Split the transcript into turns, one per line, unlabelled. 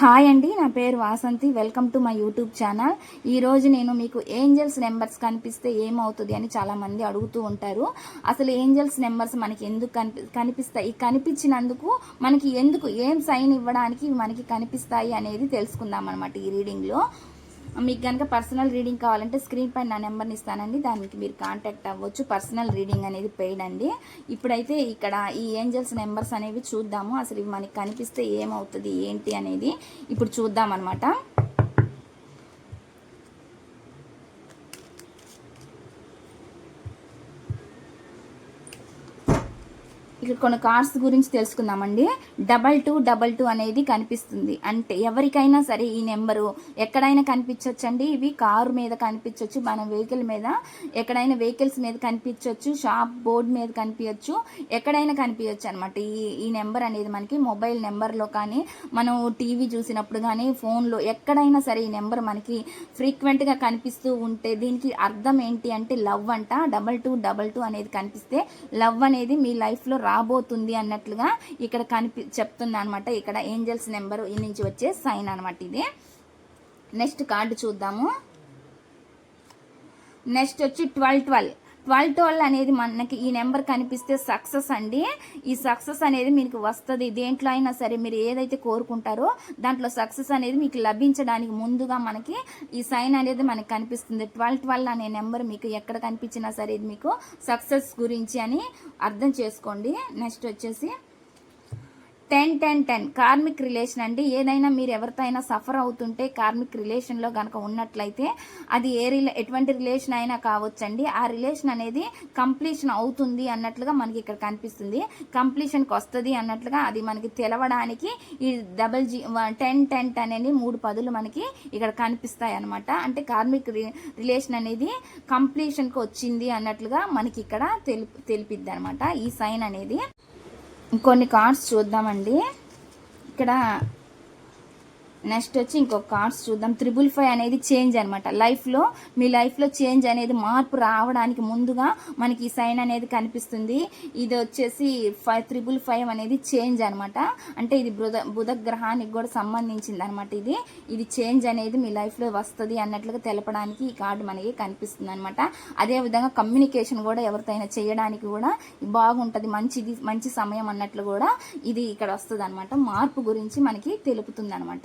Hi అండి నా పేరు Vasanthi. Welcome to my YouTube channel. ఈ రోజు నేను మీకు ఏంజల్స్ నెంబర్స్ కనిపిస్తే ఏమవుతుంది అని చాలామంది అడుగుతూ ఉంటారు. అసలు ఏంజల్స్ నెంబర్స్ మనకి ఎందుకు కనిపి కనిపిస్తాయి? కనిపించినందుకు మనకి ఎందుకు ఏం సైన్ ఇవ్వడానికి మనకి కనిపిస్తాయి అనేది తెలుసుకుందాం అనమాట ఈ రీడింగ్లో. మీకు కనుక పర్సనల్ రీడింగ్ కావాలంటే స్క్రీన్ పైన నా నెంబర్ని ఇస్తానండి. దానికి మీరు కాంటాక్ట్ అవ్వచ్చు. పర్సనల్ రీడింగ్ అనేది పెయిడ్ అండి. ఇప్పుడైతే ఇక్కడ ఈ ఏంజల్స్ నెంబర్స్ అనేవి చూద్దాము. అసలు ఇవి మనకి కనిపిస్తే ఏమవుతుంది ఏంటి అనేది ఇప్పుడు చూద్దాం అనమాట ఇక్కడ కొన్ని కార్స్ గురించి తెలుసుకుందామండి. డబల్ టూ డబల్ టూ అనేది కనిపిస్తుంది. అంటే ఎవరికైనా సరే ఈ నెంబరు ఎక్కడైనా కనిపించవచ్చండి ఇవి కారు మీద కనిపించవచ్చు మన వెహికల్ మీద. ఎక్కడైనా వెహికల్స్ మీద కనిపించవచ్చు షాప్ బోర్డు మీద కనిపించవచ్చు ఎక్కడైనా కనిపించవచ్చు అనమాట ఈ ఈ నెంబర్ అనేది మనకి మొబైల్ నెంబర్లో కానీ మనం టీవీ చూసినప్పుడు కానీ ఫోన్లో ఎక్కడైనా సరే ఈ నెంబర్ మనకి ఫ్రీక్వెంట్గా కనిపిస్తూ ఉంటే దీనికి అర్థం ఏంటి అంటే లవ్ అంట. డబల్ టూ డబల్ టూ అనేది కనిపిస్తే లవ్ అనేది మీ లైఫ్లో రాబోతుంది అన్నట్లుగా ఇక్కడ కనిపి చెప్తుంది అనమాట ఇక్కడ ఏంజల్స్ నెంబర్ ఈ నుంచి వచ్చే సైన్ అనమాట ఇది. నెక్స్ట్ కార్డు చూద్దాము. నెక్స్ట్ వచ్చి ట్వెల్వ్ ట్వెల్వ్. ట్వెల్వ్ ట్వెల్వ్ అనేది మనకి ఈ నెంబర్ కనిపిస్తే సక్సెస్ అండి. ఈ సక్సెస్ అనేది మీకు వస్తుంది. దేంట్లో అయినా సరే మీరు ఏదైతే కోరుకుంటారో దాంట్లో సక్సెస్ అనేది మీకు లభించడానికి ముందుగా మనకి ఈ సైన్ అనేది మనకి కనిపిస్తుంది. ట్వెల్వ్ ట్వెల్వ్ అనే నెంబర్ మీకు ఎక్కడ కనిపించినా సరే ఇది మీకు సక్సెస్ గురించి అని అర్థం చేసుకోండి. నెక్స్ట్ వచ్చేసి ten ten ten. Karmic relation అండి. ఏదైనా మీరు ఎవరితో అయినా సఫర్ అవుతుంటే కార్మిక్ రిలేషన్లో కనుక ఉన్నట్లయితే అది ఏ రిలే ఎటువంటి రిలేషన్ అయినా కావచ్చండి. ఆ రిలేషన్ అనేది కంప్లీషన్ అవుతుంది అన్నట్లుగా మనకి ఇక్కడ కనిపిస్తుంది. కంప్లీషన్కి వస్తుంది అన్నట్లుగా అది మనకి తెలవడానికి ఈ double G ten ten ten అనేది మూడు పదులు మనకి ఇక్కడ కనిపిస్తాయి అనమాట అంటే కార్మిక్ రిలేషన్ అనేది కంప్లీషన్కి వచ్చింది అన్నట్లుగా మనకి ఇక్కడ తెలిపి తెలిపిద్ది అనమాట ఈ సైన్ అనేది. కొన్ని కార్డ్స్ చూద్దామండి. ఇక్కడ నెక్స్ట్ వచ్చి ఇంకొక కార్డ్స్ చూద్దాం. త్రిబుల్ ఫైవ్ అనేది చేంజ్ అనమాట లైఫ్లో మీ లైఫ్లో చేంజ్ అనేది మార్పు రావడానికి ముందుగా మనకి ఈ సైన్ అనేది కనిపిస్తుంది. ఇది వచ్చేసి ఫైవ్ త్రిబుల్ ఫైవ్ అనేది చేంజ్ అనమాట అంటే ఇది బుధ బుధ గ్రహానికి కూడా సంబంధించింది అనమాట ఇది. ఇది చేంజ్ అనేది మీ లైఫ్లో వస్తుంది అన్నట్లుగా తెలపడానికి ఈ కార్డు మనకి కనిపిస్తుంది అనమాట అదేవిధంగా కమ్యూనికేషన్ కూడా ఎవరితోనైనా చేయడానికి కూడా బాగుంటుంది. మంచిది మంచి సమయం అన్నట్లు కూడా ఇది ఇక్కడ వస్తుంది అనమాట మార్పు గురించి మనకి తెలుపుతుంది అనమాట